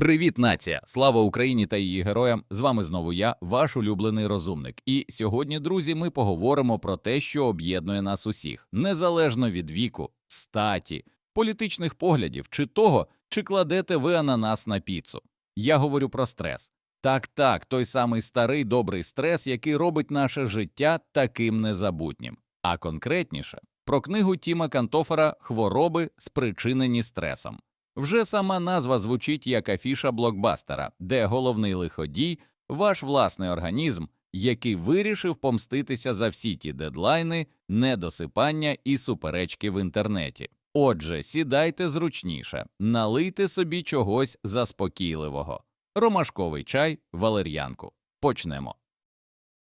Привіт, нація! Слава Україні та її героям! З вами знову я, ваш улюблений розумник. І сьогодні, друзі, ми поговоримо про те, що об'єднує нас усіх, незалежно від віку, статі, політичних поглядів чи того, чи кладете ви ананас на піцу. Я говорю про стрес. Так, так, той самий старий добрий стрес, який робить наше життя таким незабутнім. А конкретніше про книгу Тіма Кантофера Хвороби, спричинені стресом. Вже сама назва звучить як афіша блокбастера, де головний лиходій ваш власний організм, який вирішив помститися за всі ті дедлайни, недосипання і суперечки в інтернеті. Отже, сідайте зручніше, налийте собі чогось заспокійливого. Ромашковий чай, валер'янку. Почнемо.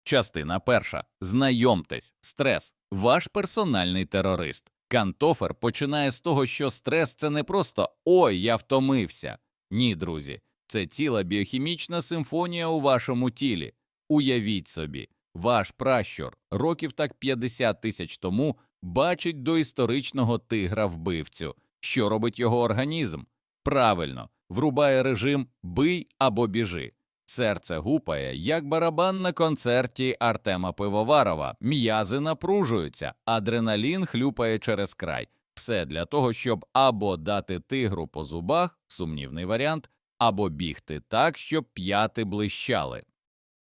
Частина перша. Знайомтесь, стрес, ваш персональний терорист. Кантофер починає з того, що стрес це не просто ой, я втомився. Ні, друзі, це ціла біохімічна симфонія у вашому тілі. Уявіть собі, ваш пращур років так 50 тисяч тому бачить доісторичного тигра вбивцю. Що робить його організм? Правильно, врубає режим бий або біжи. Серце гупає, як барабан на концерті Артема Пивоварова, м'язи напружуються, адреналін хлюпає через край. Все для того, щоб або дати тигру по зубах, сумнівний варіант, або бігти так, щоб п'яти блищали.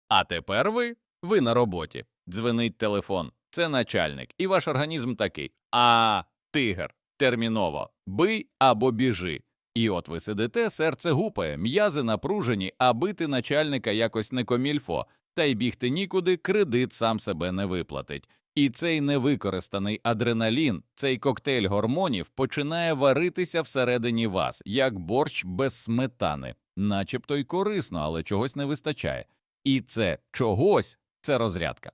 А тепер ви, ви на роботі. Дзвенить телефон, це начальник, і ваш організм такий: А, тигр, терміново, бий або біжи. І от ви сидите, серце гупає, м'язи напружені, а бити начальника якось не комільфо, та й бігти нікуди, кредит сам себе не виплатить. І цей невикористаний адреналін, цей коктейль гормонів починає варитися всередині вас, як борщ без сметани, начебто й корисно, але чогось не вистачає. І це чогось це розрядка.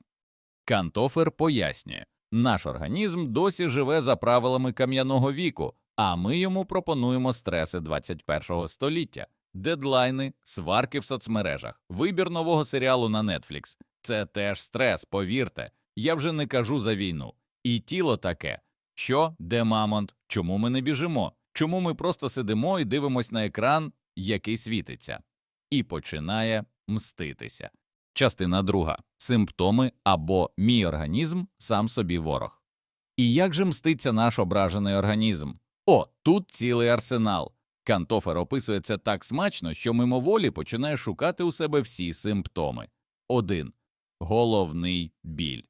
Кантофер пояснює, наш організм досі живе за правилами кам'яного віку. А ми йому пропонуємо стреси 21-го століття, дедлайни, сварки в соцмережах, вибір нового серіалу на Netflix. Це теж стрес, повірте. Я вже не кажу за війну. І тіло таке. Що, де мамонт? Чому ми не біжимо? Чому ми просто сидимо і дивимось на екран, який світиться, і починає мститися. Частина друга симптоми або мій організм сам собі ворог. І як же мститься наш ображений організм? О, тут цілий арсенал. Кантофер описує це так смачно, що мимоволі починає шукати у себе всі симптоми. 1. Головний біль.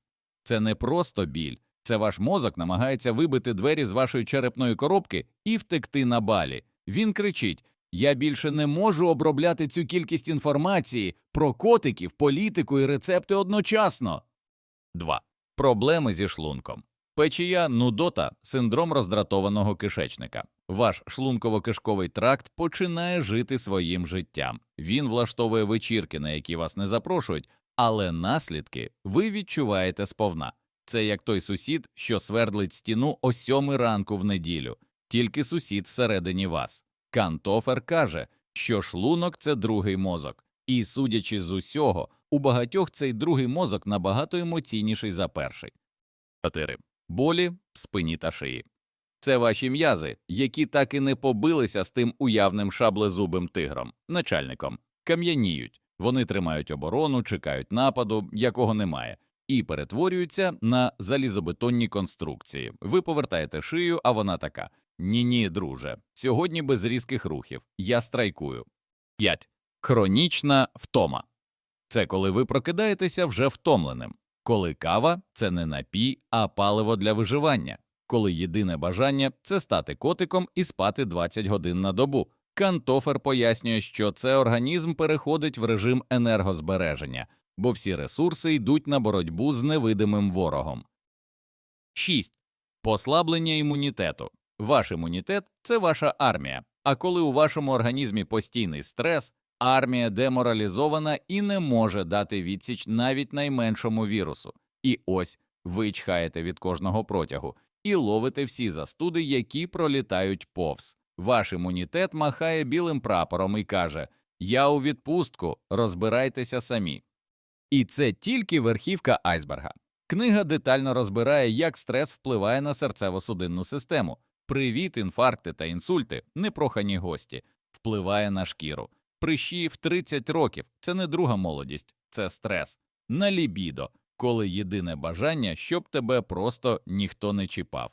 Це не просто біль, це ваш мозок намагається вибити двері з вашої черепної коробки і втекти на балі. Він кричить: Я більше не можу обробляти цю кількість інформації про котиків, політику і рецепти одночасно. 2. Проблеми зі шлунком. Печія, нудота, синдром роздратованого кишечника. Ваш шлунково-кишковий тракт починає жити своїм життям. Він влаштовує вечірки, на які вас не запрошують, але наслідки ви відчуваєте сповна. Це як той сусід, що свердлить стіну о сьомий ранку в неділю, тільки сусід всередині вас. Кантофер каже, що шлунок це другий мозок, і, судячи з усього, у багатьох цей другий мозок набагато емоційніший за перший. 4 болі спині та шиї. Це ваші м'язи, які так і не побилися з тим уявним шаблезубим тигром, начальником, кам'яніють, вони тримають оборону, чекають нападу, якого немає, і перетворюються на залізобетонні конструкції. Ви повертаєте шию, а вона така: ні, ні, друже, сьогодні без різких рухів, я страйкую. 5. Хронічна втома. Це коли ви прокидаєтеся вже втомленим. Коли кава це не напій, а паливо для виживання, коли єдине бажання це стати котиком і спати 20 годин на добу. Кантофер пояснює, що це організм переходить в режим енергозбереження, бо всі ресурси йдуть на боротьбу з невидимим ворогом. 6. Послаблення імунітету. Ваш імунітет це ваша армія. А коли у вашому організмі постійний стрес, Армія деморалізована і не може дати відсіч навіть найменшому вірусу. І ось ви чхаєте від кожного протягу і ловите всі застуди, які пролітають повз. Ваш імунітет махає білим прапором і каже Я у відпустку, розбирайтеся самі. І це тільки верхівка айсберга. Книга детально розбирає, як стрес впливає на серцево-судинну систему. Привіт, інфаркти та інсульти, непрохані гості. впливає на шкіру. Прищі в 30 років це не друга молодість, це стрес. На лібідо, коли єдине бажання, щоб тебе просто ніхто не чіпав.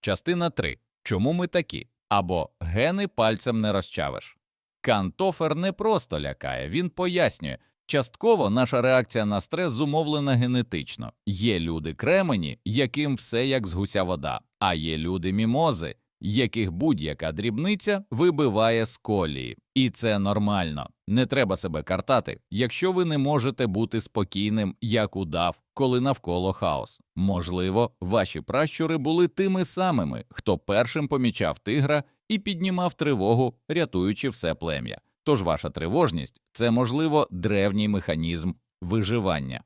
Частина 3. Чому ми такі? Або гени пальцем не розчавиш. Кантофер не просто лякає, він пояснює. Частково наша реакція на стрес зумовлена генетично. Є люди кремені, яким все як з гуся вода, а є люди мімози, яких будь-яка дрібниця вибиває з колії. І це нормально. Не треба себе картати, якщо ви не можете бути спокійним, як удав, коли навколо хаос. Можливо, ваші пращури були тими самими, хто першим помічав тигра і піднімав тривогу, рятуючи все плем'я. Тож ваша тривожність це, можливо, древній механізм виживання.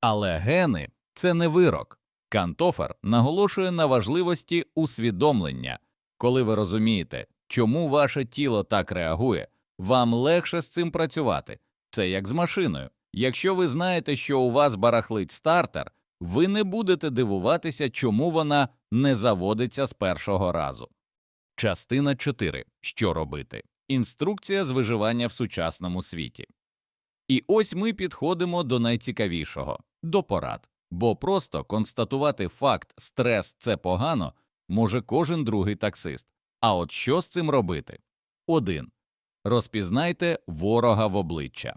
Але гени це не вирок. Кантофер наголошує на важливості усвідомлення. Коли ви розумієте, чому ваше тіло так реагує, вам легше з цим працювати. Це як з машиною. Якщо ви знаєте, що у вас барахлить стартер, ви не будете дивуватися, чому вона не заводиться з першого разу. Частина 4. Що робити? Інструкція з виживання в сучасному світі. І ось ми підходимо до найцікавішого до порад. Бо просто констатувати факт стрес це погано може кожен другий таксист. А от що з цим робити? 1. Розпізнайте ворога в обличчя.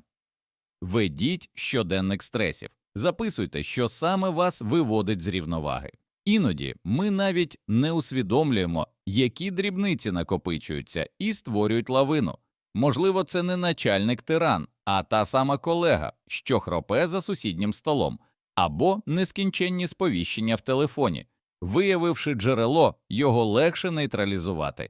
Ведіть щоденник стресів. Записуйте, що саме вас виводить з рівноваги. Іноді ми навіть не усвідомлюємо, які дрібниці накопичуються і створюють лавину. Можливо, це не начальник тиран, а та сама колега, що хропе за сусіднім столом, або нескінченні сповіщення в телефоні. Виявивши джерело, його легше нейтралізувати.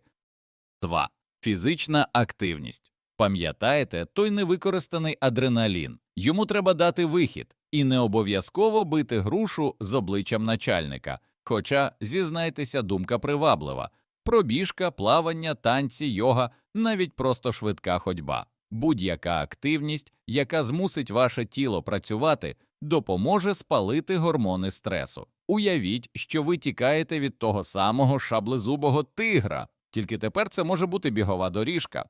2. Фізична активність. Пам'ятаєте той невикористаний адреналін. Йому треба дати вихід, і не обов'язково бити грушу з обличчям начальника. Хоча, зізнайтеся, думка приваблива пробіжка, плавання, танці, йога, навіть просто швидка ходьба. Будь-яка активність, яка змусить ваше тіло працювати, допоможе спалити гормони стресу. Уявіть, що ви тікаєте від того самого шаблезубого тигра, тільки тепер це може бути бігова доріжка.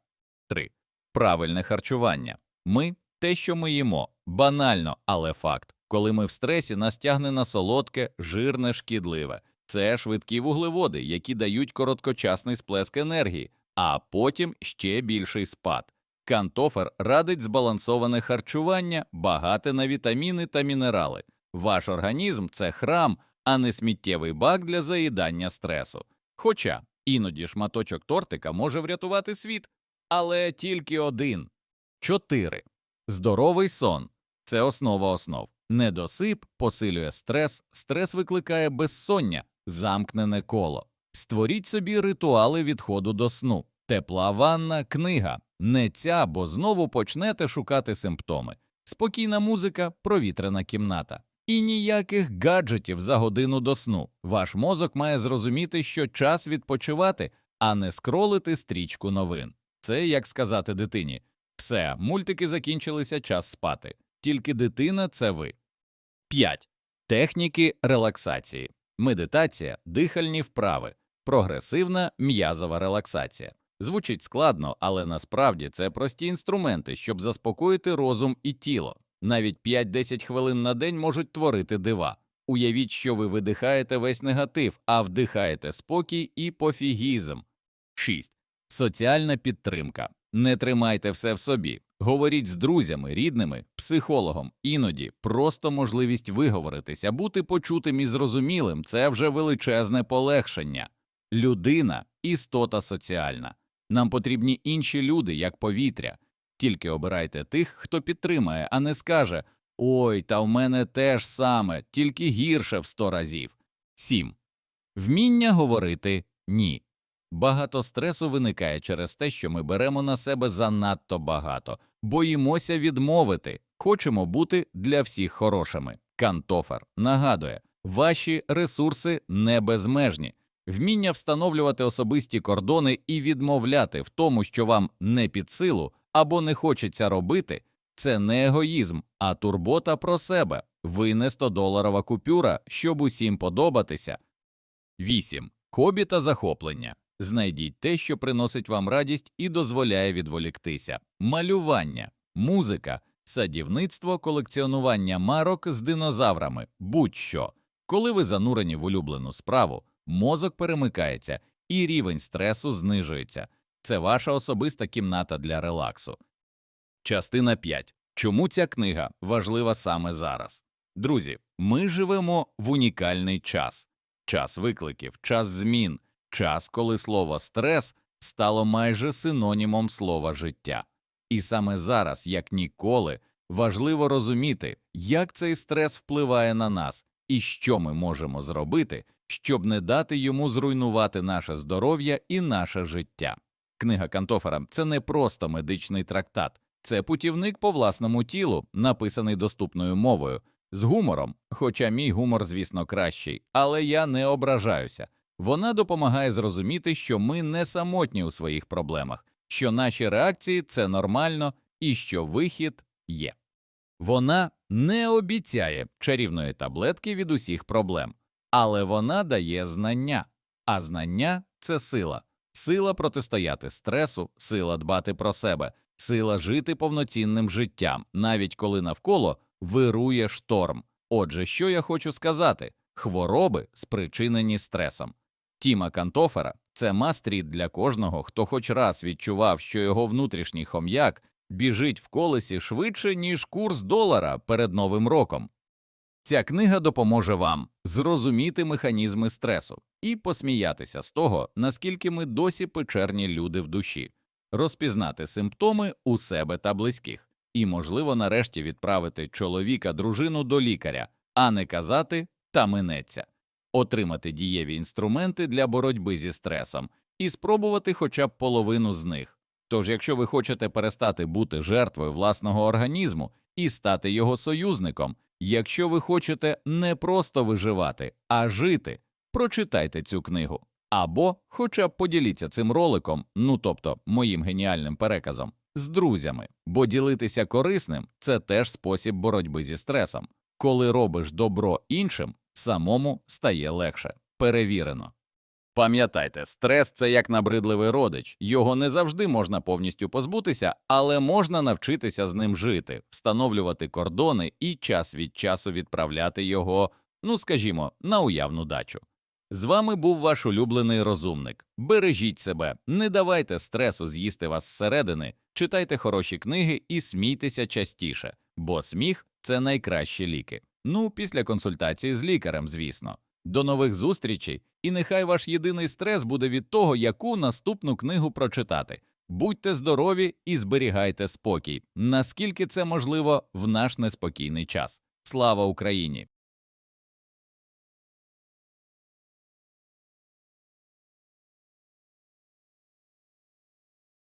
3. Правильне харчування. Ми те, що ми їмо, банально, але факт. Коли ми в стресі, нас тягне на солодке, жирне, шкідливе. Це швидкі вуглеводи, які дають короткочасний сплеск енергії, а потім ще більший спад. Кантофер радить збалансоване харчування, багате на вітаміни та мінерали. Ваш організм це храм, а не сміттєвий бак для заїдання стресу. Хоча іноді шматочок тортика може врятувати світ, але тільки один. 4. Здоровий сон це основа основ. Недосип посилює стрес, стрес викликає безсоння, замкнене коло. Створіть собі ритуали відходу до сну, тепла ванна, книга. Не ця, бо знову почнете шукати симптоми. Спокійна музика, провітрена кімната. І ніяких гаджетів за годину до сну. Ваш мозок має зрозуміти, що час відпочивати, а не скролити стрічку новин. Це як сказати дитині все, мультики закінчилися, час спати. Тільки дитина це ви. 5. Техніки релаксації. Медитація, дихальні вправи, прогресивна м'язова релаксація. Звучить складно, але насправді це прості інструменти, щоб заспокоїти розум і тіло. Навіть 5-10 хвилин на день можуть творити дива. Уявіть, що ви видихаєте весь негатив, а вдихаєте спокій і пофігізм. 6. Соціальна підтримка. Не тримайте все в собі. Говоріть з друзями, рідними, психологом. Іноді просто можливість виговоритися, бути почутим і зрозумілим це вже величезне полегшення. Людина істота соціальна. Нам потрібні інші люди, як повітря. Тільки обирайте тих, хто підтримає, а не скаже Ой, та в мене теж саме, тільки гірше в сто разів. 7. Вміння говорити ні. Багато стресу виникає через те, що ми беремо на себе занадто багато, боїмося відмовити, хочемо бути для всіх хорошими. Кантофер нагадує, ваші ресурси не безмежні. Вміння встановлювати особисті кордони і відмовляти в тому, що вам не під силу або не хочеться робити, це не егоїзм, а турбота про себе. Ви не 100-доларова купюра, щоб усім подобатися. 8. Хобі та захоплення. Знайдіть те, що приносить вам радість і дозволяє відволіктися. Малювання, музика, садівництво, колекціонування марок з динозаврами, будь-що. Коли ви занурені в улюблену справу, мозок перемикається і рівень стресу знижується. Це ваша особиста кімната для релаксу. Частина 5. Чому ця книга важлива саме зараз? Друзі, ми живемо в унікальний час. Час викликів, час змін, час, коли слово стрес стало майже синонімом слова життя. І саме зараз, як ніколи, важливо розуміти, як цей стрес впливає на нас і що ми можемо зробити, щоб не дати йому зруйнувати наше здоров'я і наше життя. Книга Кантофера це не просто медичний трактат, це путівник по власному тілу, написаний доступною мовою, з гумором, хоча мій гумор, звісно, кращий, але я не ображаюся. Вона допомагає зрозуміти, що ми не самотні у своїх проблемах, що наші реакції це нормально і що вихід є. Вона не обіцяє чарівної таблетки від усіх проблем, але вона дає знання, а знання це сила, сила протистояти стресу, сила дбати про себе, сила жити повноцінним життям, навіть коли навколо вирує шторм. Отже, що я хочу сказати? Хвороби спричинені стресом. Тіма Кантофера це мастріт для кожного, хто хоч раз відчував, що його внутрішній хом'як біжить в колесі швидше, ніж курс долара перед Новим роком. Ця книга допоможе вам зрозуміти механізми стресу і посміятися з того, наскільки ми досі печерні люди в душі, розпізнати симптоми у себе та близьких, і, можливо, нарешті відправити чоловіка, дружину до лікаря, а не казати та минеться, отримати дієві інструменти для боротьби зі стресом і спробувати хоча б половину з них. Тож, якщо ви хочете перестати бути жертвою власного організму і стати його союзником, якщо ви хочете не просто виживати, а жити, прочитайте цю книгу. Або хоча б поділіться цим роликом, ну тобто моїм геніальним переказом, з друзями, бо ділитися корисним це теж спосіб боротьби зі стресом. Коли робиш добро іншим, самому стає легше. Перевірено. Пам'ятайте, стрес це як набридливий родич, його не завжди можна повністю позбутися, але можна навчитися з ним жити, встановлювати кордони і час від часу відправляти його, ну скажімо, на уявну дачу. З вами був ваш улюблений розумник. Бережіть себе, не давайте стресу з'їсти вас зсередини, читайте хороші книги і смійтеся частіше, бо сміх це найкращі ліки. Ну, після консультації з лікарем, звісно. До нових зустрічей, і нехай ваш єдиний стрес буде від того, яку наступну книгу прочитати. Будьте здорові і зберігайте спокій, наскільки це можливо в наш неспокійний час. Слава Україні!